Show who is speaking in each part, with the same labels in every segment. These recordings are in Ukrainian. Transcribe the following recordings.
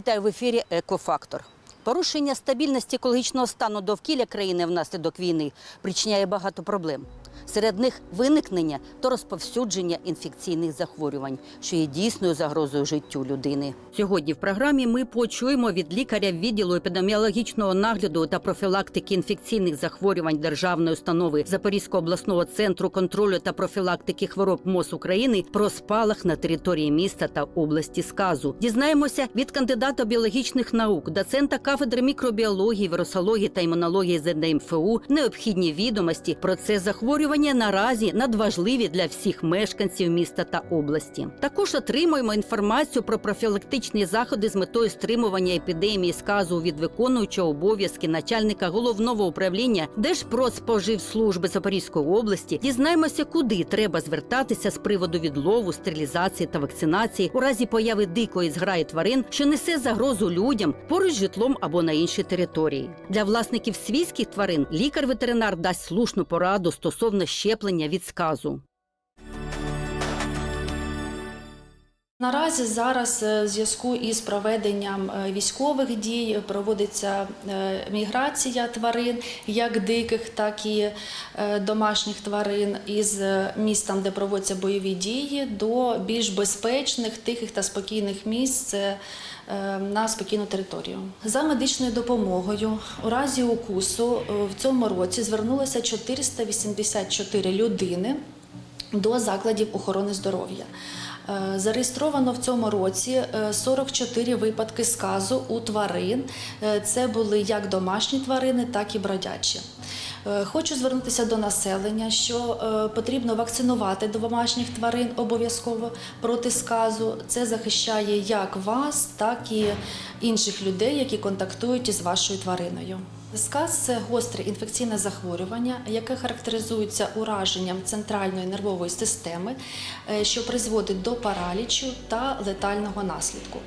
Speaker 1: Вітаю в ефірі Екофактор. Порушення стабільності екологічного стану довкілля країни внаслідок війни причиняє багато проблем. Серед них виникнення та розповсюдження інфекційних захворювань, що є дійсною загрозою життю людини. Сьогодні в програмі ми почуємо від лікаря відділу епідеміологічного нагляду та профілактики інфекційних захворювань державної установи Запорізького обласного центру контролю та профілактики хвороб МОЗ України про спалах на території міста та області сказу. Дізнаємося від кандидата біологічних наук, доцента кафедри мікробіології, вірусології та імунології ЗДМФУ необхідні відомості про це захворювання наразі надважливі для всіх мешканців міста та області. Також отримуємо інформацію про профілактичні заходи з метою стримування епідемії сказу від виконуючого обов'язки начальника головного управління Держпродспоживслужби Запорізької області. Дізнаємося, куди треба звертатися з приводу відлову, стерилізації та вакцинації у разі появи дикої зграї тварин, що несе загрозу людям поруч з житлом або на іншій території. Для власників свійських тварин лікар-ветеринар дасть слушну пораду стосовно щеплення від сказу.
Speaker 2: Наразі зараз е, в зв'язку із проведенням е, військових дій проводиться е, міграція тварин, як диких, так і домашніх тварин із міст, там, де проводяться бойові дії, до більш безпечних, тихих та спокійних місць. На спокійну територію за медичною допомогою у разі укусу е, в цьому році звернулося 484 людини до закладів охорони здоров'я. Е, Зареєстровано в цьому році е, 44 випадки сказу у тварин. Е, Це були як домашні тварини, так і бродячі. Е, Хочу звернутися до населення, що е, потрібно вакцинувати домашніх тварин обов'язково проти сказу. Це захищає як вас, так і інших людей, які контактують із вашою твариною. Сказ це гостре інфекційне захворювання, яке характеризується ураженням центральної нервової системи, е, що призводить до паралічу та летального наслідку.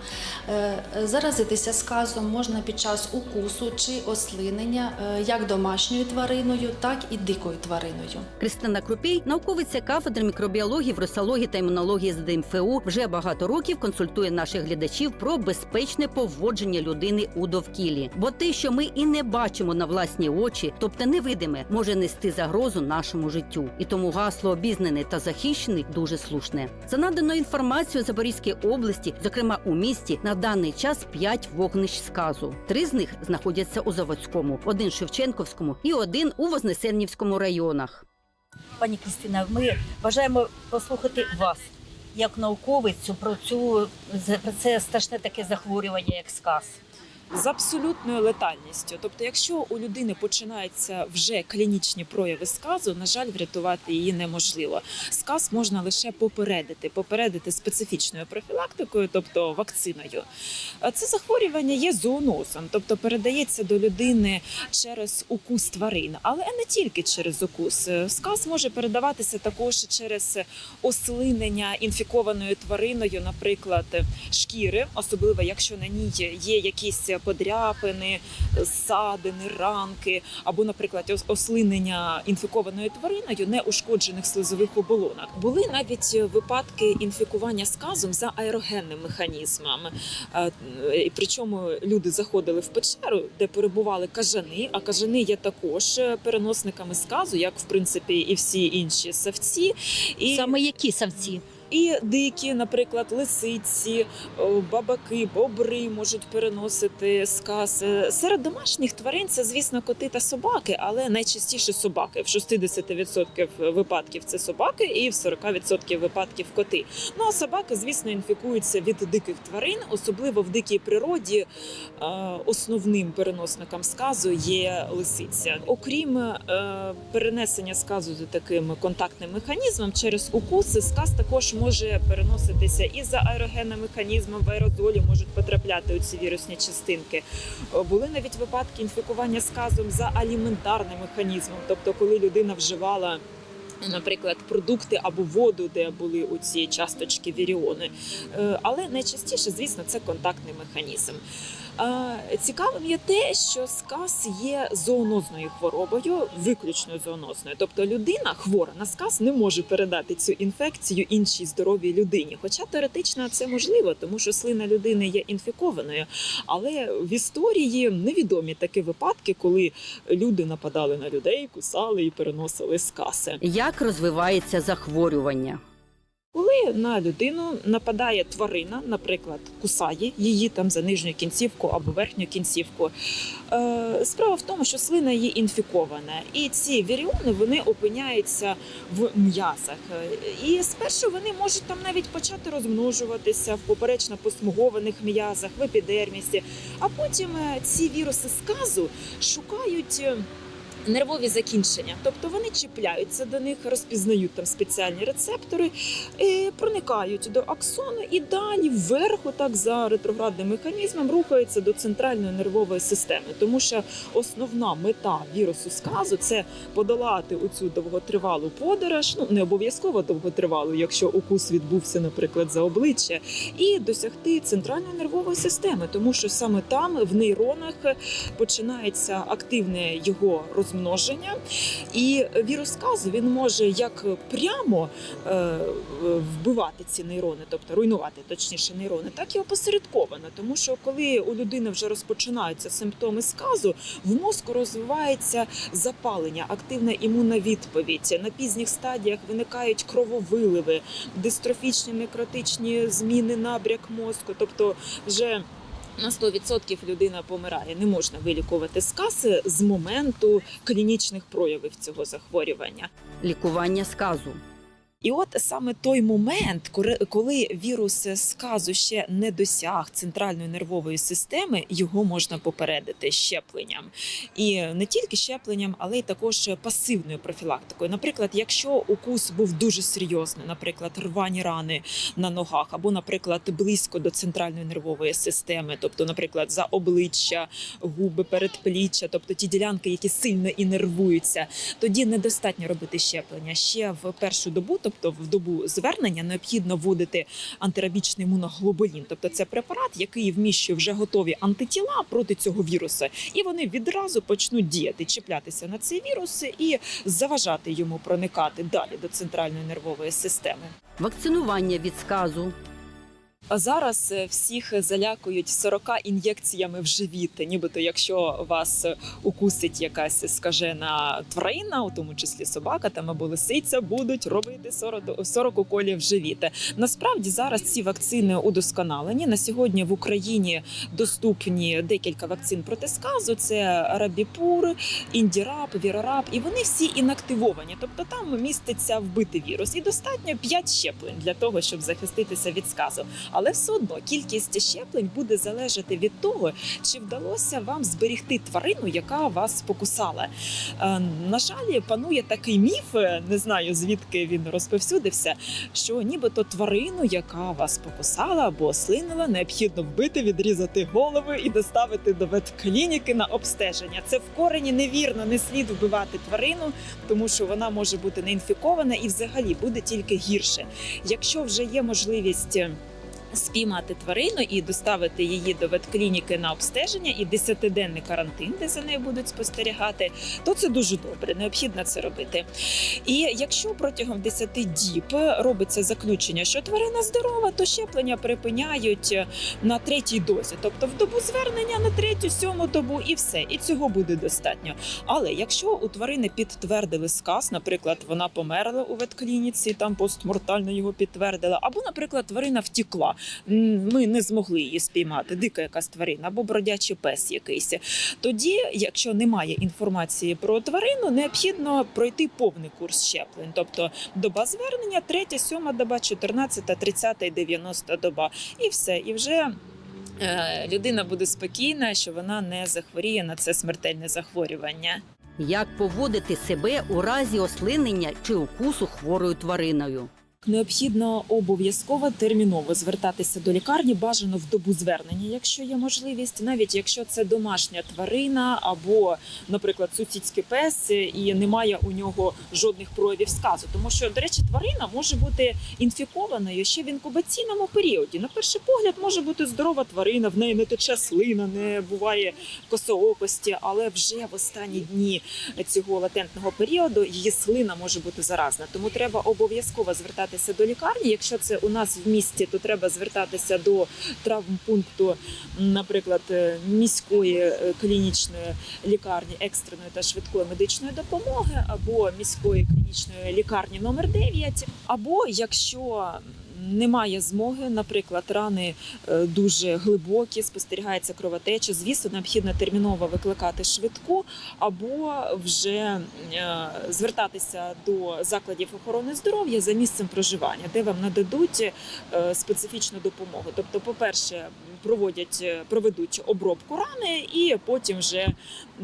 Speaker 2: Е, Заразитися сказом можна під час укусу чи ослинення е, як домашньою твариною, так і дикою твариною.
Speaker 1: Кристина Крупій, науковиця кафедри мікробіології, вірусології та імунології з ДМФУ, вже багато років консультує наших глядачів про безпечне поводження людини у довкіллі. Бо те, що ми і не бачимо на власні очі, тобто невидиме, може нести загрозу нашому життю. І тому гасло обізнаний та захищений дуже слушне. За наданою інформацією Запорізької області, зокрема у місті, на даний час п'ять вогнищ сказу. Три з них знаходяться у Заводському, один Шевченковському і один у Вознесеннівському районах.
Speaker 3: Пані Кристина, ми бажаємо послухати вас як науковицю про цю про це страшне таке захворювання, як сказ.
Speaker 4: З абсолютною летальністю. Тобто, якщо у людини починаються вже клінічні прояви сказу, на жаль, врятувати її неможливо. Сказ можна лише попередити, попередити специфічною профілактикою, тобто вакциною. Це захворювання є зоонозом, тобто передається до людини через укус тварин, але не тільки через укус. Сказ може передаватися також через ослинення інфікованою твариною, наприклад, шкіри, особливо якщо на ній є якісь подряпини, ссадини, ранки, або, наприклад, ослинення інфікованою твариною неушкоджених слизових оболонок. Були навіть випадки інфікування сказом за аерогенним механізмом. Е, Причому люди заходили в печеру, де перебували кажани, а кажани є також переносниками сказу, як в принципі і всі інші савці. І
Speaker 3: Саме які савці?
Speaker 4: І дикі, наприклад, лисиці, бабаки, бобри можуть переносити сказ. Е, Серед домашніх тварин це, звісно, коти та собаки, але найчастіше собаки. В 60% випадків це собаки, і в 40% випадків коти. Ну а собаки, звісно, інфікуються від диких тварин, особливо в дикій природі. е, Основним переносником сказу є лисиця. Окрім е, перенесення сказу за таким контактним механізмом через укуси, сказ також може переноситися і за аерогенним механізмом в аерозолі можуть потрапляти у ці вірусні частинки. Е, Були навіть випадки інфікування сказом за аліментарним механізмом, тобто коли людина вживала. Наприклад, продукти або воду, де були у ці часточки віріони. Е, Але найчастіше, звісно, це контактний механізм. Цікавим є те, що сказ є зоонозною хворобою, виключно зоонозною. Тобто людина хвора на сказ не може передати цю інфекцію іншій здоровій людині. Хоча теоретично це можливо, тому що слина людини є інфікованою. Але в історії невідомі такі випадки, коли люди нападали на людей, кусали і переносили скази.
Speaker 1: Як розвивається захворювання?
Speaker 4: На людину нападає тварина, наприклад, кусає її там за нижню кінцівку або верхню кінцівку. Е, справа в тому, що слина є інфікована, і ці віріони вони опиняються в м'язах. Е, І спершу вони можуть там навіть почати розмножуватися в поперечно посмугованих м'язах, в епідермісі. А потім е, ці віруси сказу шукають. Нервові закінчення, тобто вони чіпляються до них, розпізнають там спеціальні рецептори, е, проникають до аксону і далі вверх, так за ретроградним механізмом, рухаються до центральної нервової системи. Тому що основна мета вірусу сказу це подолати оцю довготривалу подорож, ну не обов'язково довготривалу, якщо укус відбувся, наприклад, за обличчя, і досягти центральної нервової системи, тому що саме там в нейронах починається активне його розмноження, і вірус сказу він може як прямо е, вбивати ці нейрони, тобто руйнувати точніше нейрони, так і опосередковано. Тому що коли у людини вже розпочинаються симптоми сказу, в мозку розвивається запалення, активна імунна відповідь. На пізніх стадіях виникають крововиливи, дистрофічні некротичні зміни набряк мозку, тобто вже. На 100% людина помирає. Не можна вилікувати сказ з моменту клінічних проявів цього захворювання.
Speaker 1: Лікування сказу.
Speaker 4: І от саме той момент, коли- вірус сказу ще не досяг центральної нервової системи, його можна попередити щепленням. І не тільки щепленням, але й також пасивною профілактикою. Наприклад, якщо укус був дуже серйозний, наприклад, рвані рани на ногах, або, наприклад, близько до центральної нервової системи, тобто, наприклад, за обличчя, губи, передпліччя, тобто ті ділянки, які сильно інервуються, тоді недостатньо робити щеплення ще в першу добу, тобто в добу звернення, необхідно вводити антирабічний моноглобулін, Тобто це препарат, який вміщує вже готові антитіла проти цього вірусу, і вони відразу почнуть діяти, чіплятися на цей вірус і заважати йому проникати далі до центральної нервової системи.
Speaker 1: Вакцинування від сказу.
Speaker 4: А зараз е, всіх залякують 40 ін'єкціями в живіт. Нібито, якщо вас е, укусить якась скажена тварина, у тому числі собака там або лисиця, будуть робити 40, 40 уколів в живіт. Насправді зараз ці вакцини удосконалені. На сьогодні в Україні доступні декілька вакцин проти сказу: це Рабіпур, Індіраб, Вірораб, і вони всі інактивовані. Тобто там міститься вбитий вірус, і достатньо 5 щеплень для того, щоб захиститися від сказу. Але все одно кількість щеплень буде залежати від того, чи вдалося вам зберігти тварину, яка вас покусала. Е, На жаль, панує такий міф, не знаю звідки він розповсюдився, що нібито тварину, яка вас покусала або ослинила, необхідно вбити, відрізати голови і доставити до ветклініки на обстеження. Це в корені невірно, не слід вбивати тварину, тому що вона може бути неінфікована і взагалі буде тільки гірше. Якщо вже є можливість. Спіймати тварину і доставити її до ветклініки на обстеження і 10-денний карантин, де за нею будуть спостерігати, то це дуже добре. Необхідно це робити. І якщо протягом 10 діб робиться заключення, що тварина здорова, то щеплення припиняють на третій дозі, тобто в добу звернення на третю, сьому добу, і все. І цього буде достатньо. Але якщо у тварини підтвердили сказ, наприклад, вона померла у ветклініці, там постмортально його підтвердила, або, наприклад, тварина втікла. Ми не змогли її спіймати, дика якась тварина або бродячий пес якийсь. Тоді, якщо немає інформації про тварину, необхідно пройти повний курс щеплень, тобто доба звернення, третя, сьома доба, 14, 30 і 90 доба, і все. І вже е, людина буде спокійна, що вона не захворіє на це смертельне захворювання.
Speaker 1: Як поводити себе у разі ослинення чи укусу хворою твариною?
Speaker 4: Необхідно обов'язково терміново звертатися до лікарні, бажано в добу звернення, якщо є можливість, навіть якщо це домашня тварина або, наприклад, сусідський пес, і немає у нього жодних проявів сказу. Тому що, до речі, тварина може бути інфікованою ще в інкубаційному періоді. На перший погляд може бути здорова тварина, в неї не тече слина, не буває косоокості, але вже в останні дні цього латентного періоду її слина може бути заразна. Тому треба обов'язково звертатися до лікарні. Якщо це у нас в місті, то треба звертатися до травмпункту, наприклад, е, міської е, клінічної лікарні екстреної та швидкої медичної допомоги, або міської клінічної лікарні номер 9, або якщо немає змоги, наприклад, рани е, дуже глибокі, спостерігається кровотеча. Звісно, необхідно терміново викликати швидку або вже е, звертатися до закладів охорони здоров'я за місцем проживання, де вам нададуть е, специфічну допомогу. Тобто, по-перше, проводять е, проведуть обробку рани, і потім вже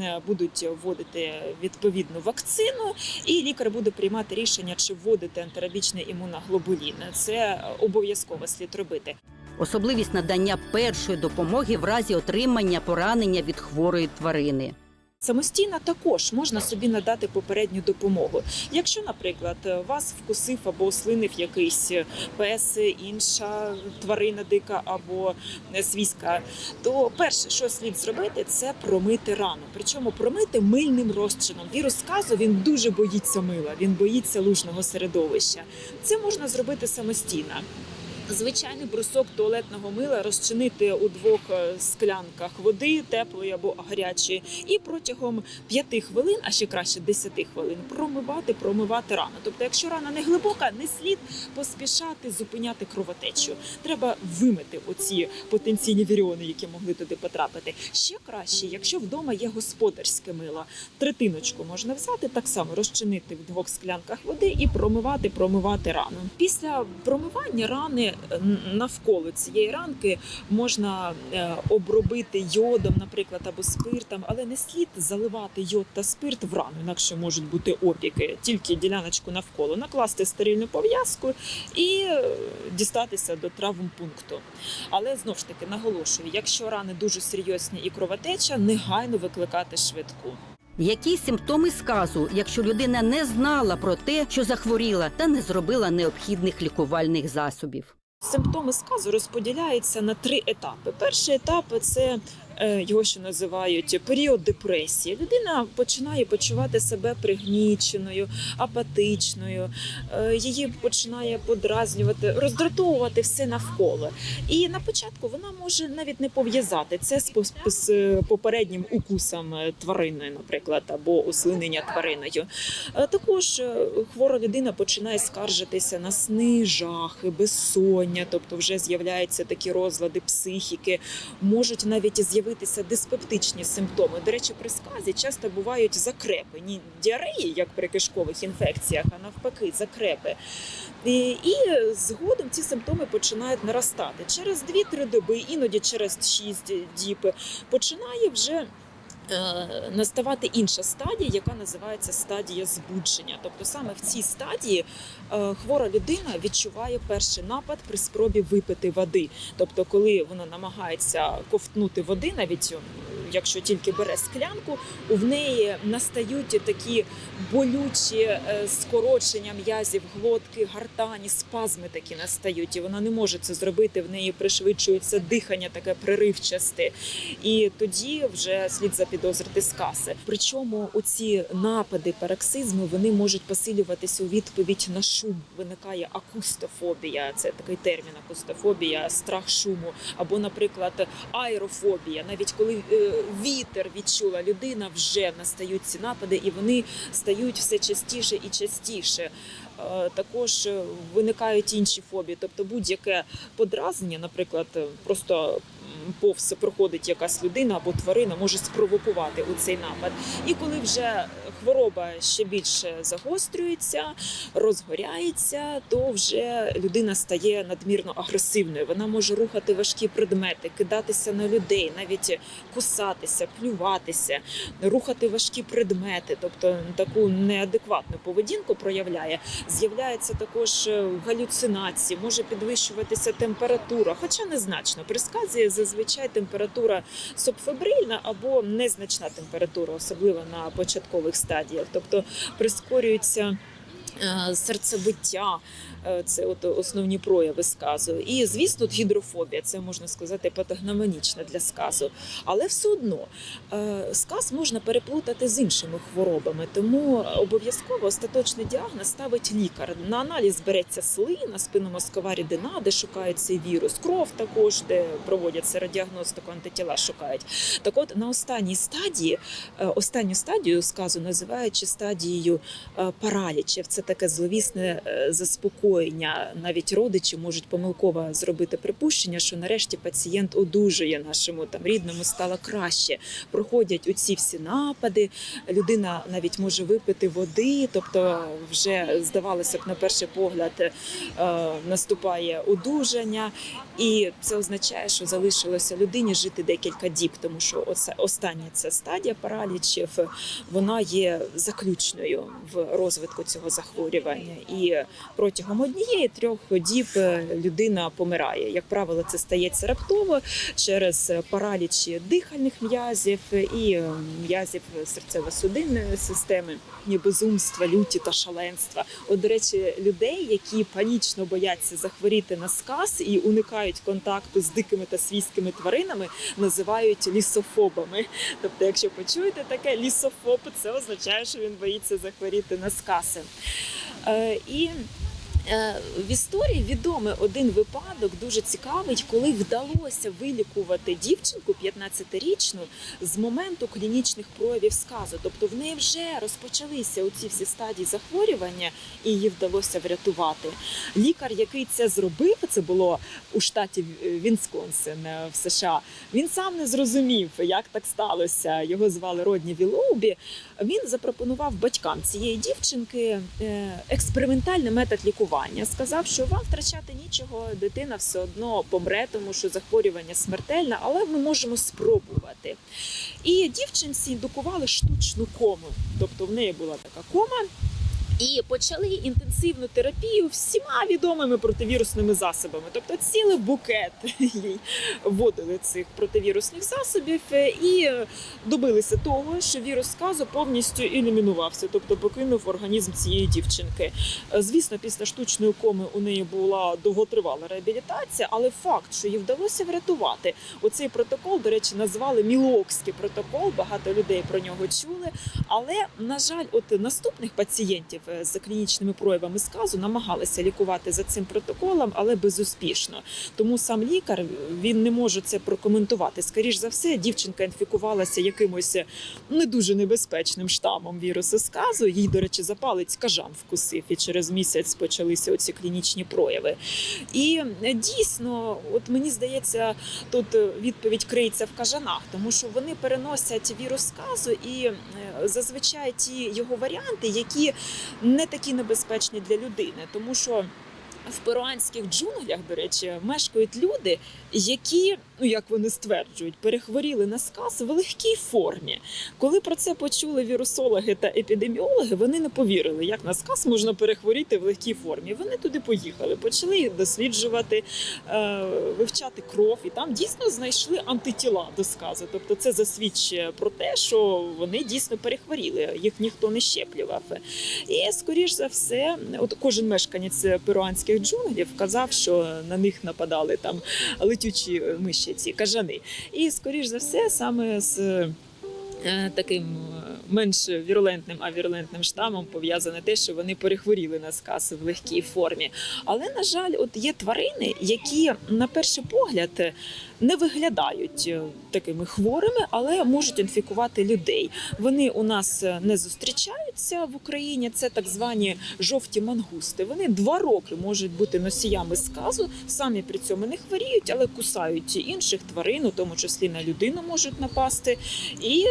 Speaker 4: е, будуть вводити відповідну вакцину, і лікар буде приймати рішення, чи вводити антирабічний імуноглобулін. Це обов'язково слід робити.
Speaker 1: Особливість надання першої допомоги в разі отримання поранення від хворої тварини.
Speaker 4: Самостійно також можна собі надати попередню допомогу. Якщо, наприклад, вас вкусив або ослинив якийсь пес, інша тварина дика або свійська, то перше, що слід зробити, це промити рану. Причому промити мильним розчином. Вірус сказу він дуже боїться мила, він боїться лужного середовища. Це можна зробити самостійно. Звичайний брусок туалетного мила розчинити у двох е, склянках води, теплої або гарячої, і протягом 5 хвилин, а ще краще 10 хвилин, промивати, промивати рану. Тобто, якщо рана не глибока, не слід поспішати зупиняти кровотечу. Треба вимити оці потенційні віріони, які могли туди потрапити. Ще краще, якщо вдома є господарське мило, третиночку можна взяти, так само розчинити в двох склянках води і промивати, промивати рану. Після промивання рани навколо цієї ранки можна е, обробити йодом, наприклад, або спиртом, але не слід заливати йод та спирт в рану, інакше можуть бути опіки. Тільки діляночку навколо накласти стерильну пов'язку і е, дістатися до травмпункту. Але знов ж таки наголошую, якщо рани дуже серйозні і кровотеча, негайно викликати швидку.
Speaker 1: Які симптоми сказу, якщо людина не знала про те, що захворіла, та не зробила необхідних лікувальних засобів?
Speaker 4: Симптоми сказу розподіляються на три етапи. Перший етап це його ще називають період депресії. Людина починає почувати себе пригніченою, апатичною, е, її починає подразнювати, роздратовувати все навколо. І на початку вона може навіть не пов'язати це з, е, попереднім укусом е, тварини, наприклад, або ослинення твариною. Е, Також е, хвора людина починає скаржитися на сни, жахи, безсоння, тобто вже з'являються такі розлади психіки, можуть навіть з'явитися диспептичні симптоми. До речі, при сказі часто бувають закрепи, не діареї, як при кишкових інфекціях, а навпаки, закрепи. І, і згодом ці симптоми починають наростати через 2-3 доби, іноді через 6 діб починає вже. Е, Наставати інша стадія, яка називається стадія збудження. Тобто саме в цій стадії е, хвора людина відчуває перший напад при спробі випити води. Тобто, коли вона намагається ковтнути води, навіть якщо тільки бере склянку, у неї настають такі болючі е, скорочення м'язів, глотки, гартані, спазми такі настають, і вона не може це зробити. В неї пришвидшується дихання, таке приривчасте. І тоді вже слід запідозрити скаси. Причому оці напади пароксизму вони можуть посилюватися у відповідь на шум. Виникає акустофобія. Це такий термін акустофобія, страх шуму. Або, наприклад, аерофобія. Навіть коли е, вітер відчула людина, вже настають ці напади, і вони стають все частіше і частіше. Е, Також е, виникають інші фобії, тобто будь-яке подразнення, наприклад, е, просто повз проходить якась людина або тварина, може спровокувати у цей напад. І коли вже хвороба ще більше загострюється, розгоряється, то вже людина стає надмірно агресивною. Вона може рухати важкі предмети, кидатися на людей, навіть кусатися, плюватися, рухати важкі предмети, тобто таку неадекватну поведінку проявляє. З'являється також е, галюцинації, може підвищуватися температура, хоча незначно. При сказі зазвичай температура субфебрильна або незначна температура, особливо на початкових стадіях, тобто прискорюється. е, Серцебиття це от основні прояви сказу. І звісно, от гідрофобія це можна сказати патогномонічна для сказу. Але все одно е, сказ можна переплутати з іншими хворобами, тому обов'язково остаточний діагноз ставить лікар. На аналіз береться слина, спинномозкова рідина, де шукають цей вірус, кров також, де проводять радіагностику, антитіла шукають. Так от на останній стадії, е, останню стадію сказу називають ще стадією е, паралічів. Це таке зловісне е, заспокоєння. Навіть родичі можуть помилково зробити припущення, що нарешті пацієнт одужує нашому там рідному стало краще. Проходять оці всі напади. Людина навіть може випити води, тобто вже здавалося б на перший погляд е, наступає одужання, і це означає, що залишилося людині жити декілька діб, тому що оце остання ця стадія паралічів вона є заключною в розвитку цього захворювання. І протягом однієї трьох діб е, людина помирає. Як правило, це стається раптово через паралічі дихальних м'язів і е, м'язів серцево-судинної системи, безумства, люті та шаленства. От, до речі, людей, які панічно бояться захворіти на сказ і уникають контакту з дикими та свійськими тваринами, називають лісофобами. Тобто, якщо почуєте таке лісофоб, це означає, що він боїться захворіти на скаси. Е, і в історії відомий один випадок дуже цікавий, коли вдалося вилікувати дівчинку 15-річну з моменту клінічних проявів сказу. Тобто в неї вже розпочалися оці всі стадії захворювання, і її вдалося врятувати. Лікар, який це зробив, це було у штаті Вінсконсин е, в США. Він сам не зрозумів, як так сталося. Його звали Родні Вілоубі. Він запропонував батькам цієї дівчинки е, експериментальний метод лікування. Сказав, що вам втрачати нічого, дитина все одно помре, тому що захворювання смертельне, але ми можемо спробувати. І дівчинці індукували штучну кому, тобто в неї була така кома. І почали інтенсивну терапію всіма відомими противірусними засобами. Тобто цілий букет їй вводили цих противірусних засобів е, і добилися того, що вірус сказу повністю елімінувався, тобто покинув організм цієї дівчинки. Е, Звісно, після штучної коми у неї була довготривала реабілітація, але факт, що їй вдалося врятувати. Оцей протокол, до речі, назвали Мілокський протокол. Багато людей про нього чули. Але на жаль, от наступних пацієнтів е, з клінічними проявами сказу намагалися лікувати за цим протоколом, але безуспішно. Тому сам лікар він не може це прокоментувати. Скоріш за все, дівчинка інфікувалася якимось не дуже небезпечним штамом вірусу сказу. Їй, до речі, запалець кажан вкусив, і через місяць почалися оці клінічні прояви. І е, дійсно, от мені здається, тут е, відповідь криється в кажанах, тому що вони переносять вірус сказу, і е, зазвичай ті його варіанти, які не такі небезпечні для людини, тому що. В перуанських джунглях, до речі, мешкають люди, які, ну як вони стверджують, перехворіли на сказ в легкій формі. Коли про це почули вірусологи та епідеміологи, вони не повірили, як на сказ можна перехворіти в легкій формі. Вони туди поїхали, почали досліджувати, е, вивчати кров, і там дійсно знайшли антитіла до сказу. Тобто, це засвідчує про те, що вони дійсно перехворіли, їх ніхто не щеплював. І скоріш за все, от кожен мешканець перуанських джунглів казав, що на них нападали там летючі миші, ці кажани. І скоріш за все, саме з е, таким е, менш вірулентним, а вірулентним штамом пов'язане те, що вони перехворіли на сказ в легкій формі. Але на жаль, от є тварини, які на перший погляд не виглядають е, такими хворими, але можуть інфікувати людей. Вони у нас е, не зустрічаються. в Україні. Це так звані жовті мангусти. Вони два роки можуть бути носіями сказу, самі при цьому не хворіють, але кусають інших тварин, у тому числі на людину можуть напасти, і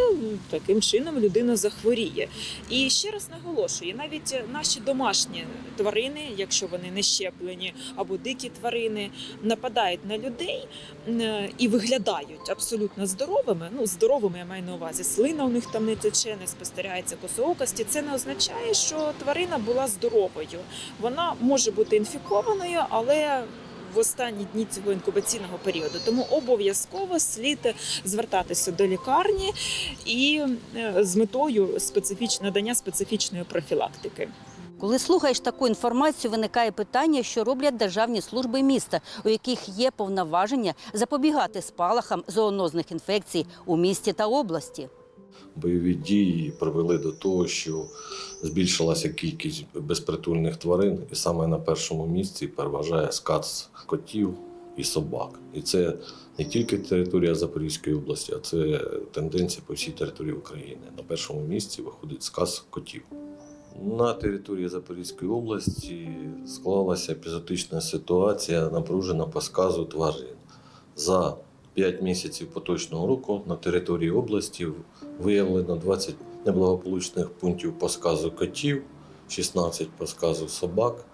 Speaker 4: таким чином людина захворіє. І ще раз наголошую, навіть наші домашні тварини, якщо вони не щеплені або дикі тварини, нападають на людей і виглядають абсолютно здоровими. Ну, здоровими я маю на увазі, слина у них там не тече, не спостерігається косоокості. Це не означає, що тварина була здоровою. Вона може бути інфікованою, але в останні дні цього інкубаційного періоду. Тому обов'язково слід звертатися до лікарні і е, з метою специфіч... надання специфічної профілактики.
Speaker 1: Коли слухаєш таку інформацію, виникає питання, що роблять державні служби міста, у яких є повноваження запобігати спалахам зоонозних інфекцій у місті та області.
Speaker 5: Бойові дії привели до того, що збільшилася кількість безпритульних тварин, і саме на першому місці переважає сказ котів і собак. І це не тільки територія Запорізької області, а це тенденція по всій території України. На першому місці виходить сказ котів. На території Запорізької області склалася епізотична ситуація, напружена по сказу тварин. За 5 місяців поточного року на території області виявлено 20 неблагополучних пунктів по сказу котів, 16 по сказу собак,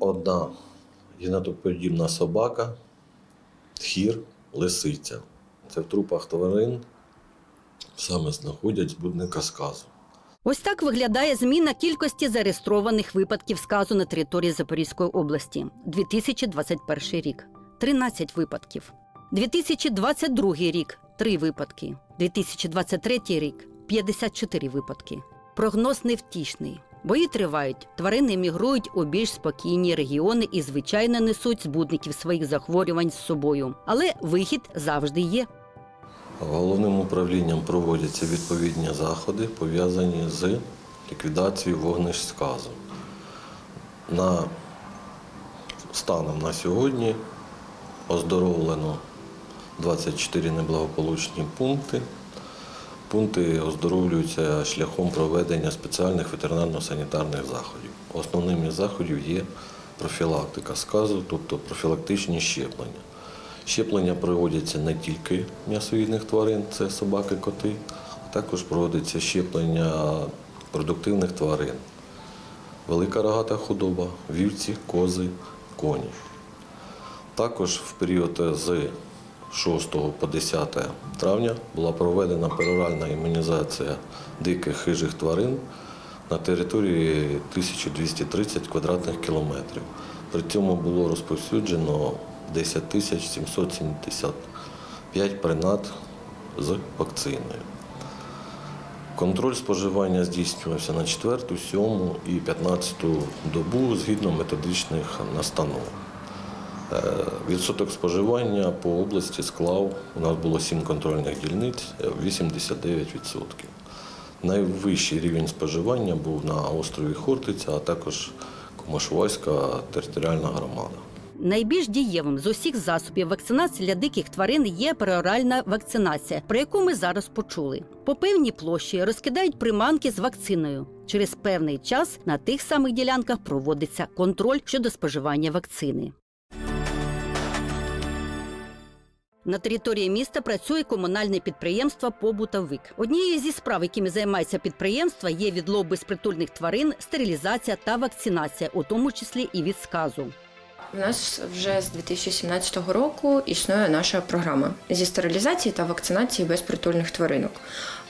Speaker 5: одна єнотоподібна собака, тхір, лисиця. Це в трупах тварин саме знаходять збудника сказу.
Speaker 1: Ось так виглядає зміна кількості зареєстрованих випадків сказу на території Запорізької області. 2021 рік 13 випадків. 2022 рік 3 випадки. 2023 рік 54 випадки. Прогноз невтішний. Бої тривають, тварини мігрують у більш спокійні регіони і, звичайно, несуть збудників своїх захворювань з собою. Але вихід завжди є.
Speaker 5: Головним управлінням проводяться відповідні заходи, пов'язані з ліквідацією вогнищ сказу. На станом на сьогодні оздоровлено 24 неблагополучні пункти. Пункти оздоровлюються шляхом проведення спеціальних ветеринарно-санітарних заходів. Основними заходів є профілактика сказу, тобто профілактичні щеплення. Щеплення проводяться не тільки м'ясоїдних тварин, це собаки, коти, а також проводиться щеплення продуктивних тварин. Велика рогата худоба, вівці, кози, коні. Також в період з 6 по 10 травня була проведена пероральна імунізація диких хижих тварин на території 1230 квадратних кілометрів. При цьому було розповсюджено 10 тисяч 775 принад з вакциною. Контроль споживання здійснювався на 4, 7 і 15 добу згідно методичних настанов. Е, Відсоток споживання по області склав, у нас було 7 контрольних дільниць, е, 89%. Найвищий рівень споживання був на острові Хортиця, а також Комошвойська територіальна громада.
Speaker 1: Найбільш дієвим з усіх засобів вакцинації для диких тварин є пероральна вакцинація, про яку ми зараз почули. По певній площі розкидають приманки з вакциною. Через певний час на тих самих ділянках проводиться контроль щодо споживання вакцини. На території міста працює комунальне підприємство Побутовик. Однією зі справ, якими займається підприємство, є відлов безпритульних тварин, стерилізація та вакцинація, у тому числі і від сказу.
Speaker 6: У нас вже з 2017 року існує наша програма зі стерилізації та вакцинації безпритульних тваринок.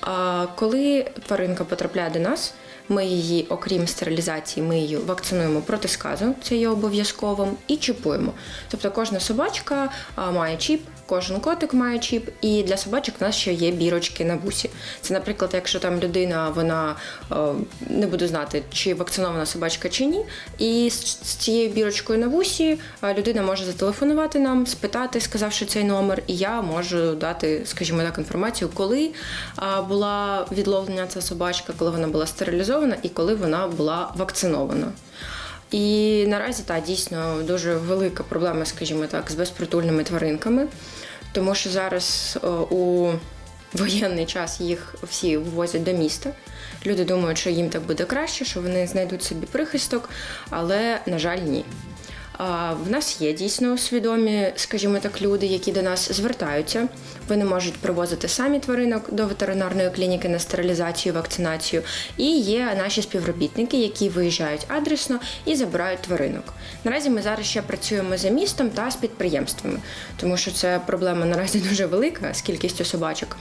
Speaker 6: А коли тваринка потрапляє до нас, ми її, окрім стерилізації, ми її вакцинуємо проти сказу, це є обов'язковим, і чіпуємо. Тобто кожна собачка має чіп, кожен котик має чіп, і для собачок у нас ще є бірочки на вусі. Це, наприклад, якщо там людина вона е, не буде знати, чи вакцинована собачка чи ні, і з, з цією бірочкою на вусі е, людина може зателефонувати нам, спитати, сказавши цей номер, і я можу дати, скажімо так, інформацію, коли е, була відловлена ця собачка, коли вона була стерилізована і коли вона була вакцинована. І наразі та дійсно дуже велика проблема, скажімо так, з безпритульними тваринками, тому що зараз е, у воєнний час їх всі ввозять до міста. Люди думають, що їм так буде краще, що вони знайдуть собі прихисток, але, на жаль, ні. В нас є дійсно свідомі, скажімо так, люди, які до нас звертаються. Вони можуть привозити самі тваринок до ветеринарної клініки на стерилізацію, вакцинацію. І є наші співробітники, які виїжджають адресно і забирають тваринок. Наразі ми зараз ще працюємо за містом та з підприємствами, тому що це проблема наразі дуже велика з кількістю собачок.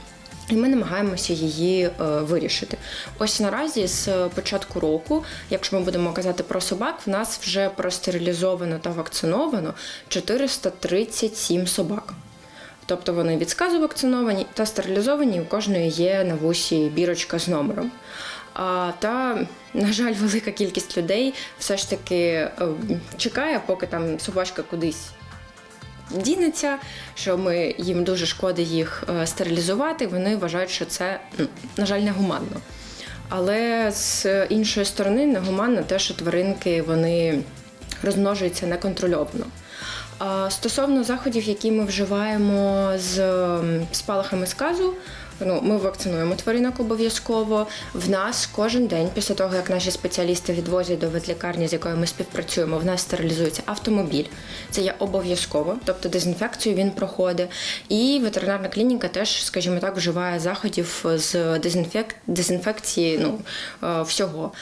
Speaker 6: І ми намагаємося її е, вирішити. Ось наразі з початку року, якщо ми будемо казати про собак, в нас вже простерилізовано та вакциновано 437 собак. Тобто вони від сказу вакциновані та стерилізовані, у кожної є на вусі бірочка з номером. А, та, на жаль, велика кількість людей все ж таки е, чекає, поки там собачка кудись дінеться, що ми їм дуже шкода їх е, стерилізувати. Вони вважають, що це, ну, на жаль, негуманно. Але з іншої сторони, негуманно те, що тваринки вони розмножуються неконтрольовано. Стосовно заходів, які ми вживаємо з спалахами сказу, ну ми вакцинуємо тваринок обов'язково. В нас кожен день, після того як наші спеціалісти відвозять до ветлікарні, з якою ми співпрацюємо, в нас стерилізується автомобіль. Це є обов'язково, тобто дезінфекцію він проходить. І ветеринарна клініка теж, скажімо так, вживає заходів з дезінфек... дезінфекції ну, е, всього.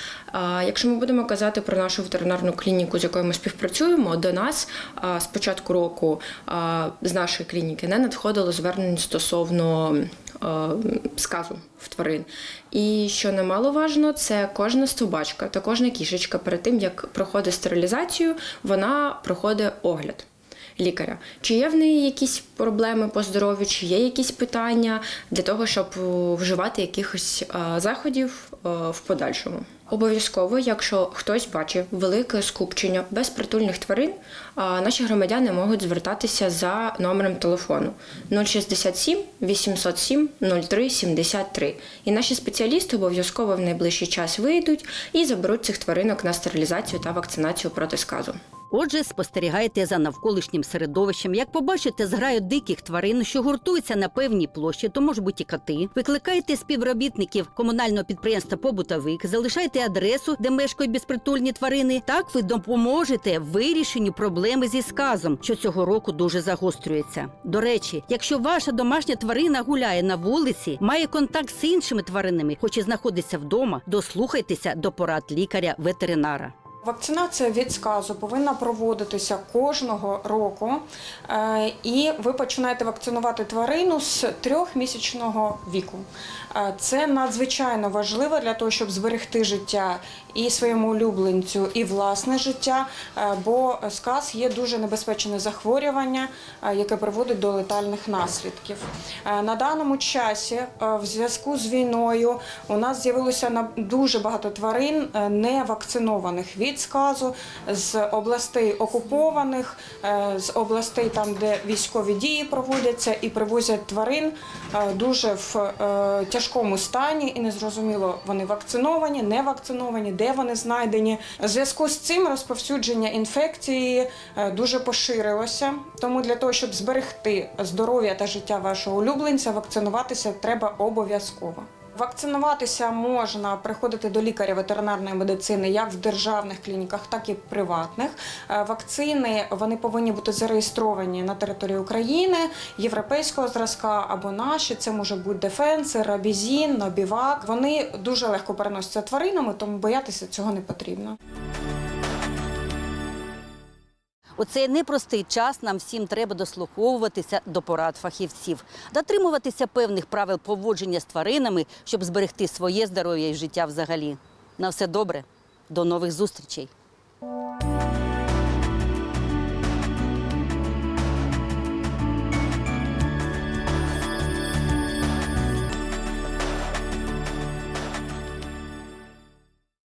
Speaker 6: Якщо ми будемо казати про нашу ветеринарну клініку, з якою ми співпрацюємо, до нас з початку року з нашої клініки не надходило звернень стосовно сказу в тварин. І що немаловажно, це кожна собачка та кожна кішечка перед тим, як проходить стерилізацію, вона проходить огляд. Лікаря, чи є в неї якісь проблеми по здоров'ю, чи є якісь питання для того, щоб е, вживати якихось е, заходів е, в подальшому. Обов'язково, якщо хтось бачив велике скупчення безпритульних тварин, наші громадяни можуть звертатися за номером телефону 067 807 03 73. І наші спеціалісти обов'язково в найближчий час вийдуть і заберуть цих тваринок на стерилізацію та вакцинацію проти сказу.
Speaker 1: Отже, спостерігайте за навколишнім середовищем. Як побачите зграю диких тварин, що гуртуються на певній площі, то може бути і коти. Викликайте співробітників комунального підприємства Побутовик, залишайте адресу, де мешкають безпритульні тварини. Так ви допоможете вирішенню проблеми зі сказом, що цього року дуже загострюється. До речі, якщо ваша домашня тварина гуляє на вулиці, має контакт з іншими тваринами, хоч і знаходиться вдома, дослухайтеся до порад лікаря-ветеринара.
Speaker 7: Вакцинація від сказу повинна проводитися кожного року, Е, і ви починаєте вакцинувати тварину з трьохмісячного віку. Е, Це надзвичайно важливо для того, щоб зберегти життя і своєму улюбленцю, і власне життя, е, бо сказ є дуже небезпечне захворювання, яке приводить до летальних наслідків. На даному часі, в зв'язку з війною, у нас з'явилося дуже багато тварин не вакцинованих від сказу з областей окупованих, е, з областей там, де військові дії проводяться, і привозять тварин е, дуже в е, тяжкому стані, і незрозуміло, вони вакциновані, не вакциновані, де вони знайдені. В зв'язку з цим розповсюдження інфекції дуже поширилося. Тому для того, щоб зберегти здоров'я та життя вашого улюбленця, вакцинуватися треба обов'язково. Вакцинуватися можна приходити до лікаря ветеринарної медицини як в державних клініках, так і приватних. Е, Вакцини вони повинні бути зареєстровані на території України, європейського зразка або наші. Це може бути Дефенси, Рабізін, Нобівак. Вони дуже легко переносяться тваринами, тому боятися цього не потрібно.
Speaker 1: У цей непростий час нам всім треба дослуховуватися до порад фахівців, дотримуватися певних правил поводження з тваринами, щоб зберегти своє здоров'я і життя взагалі. На все добре, до нових зустрічей.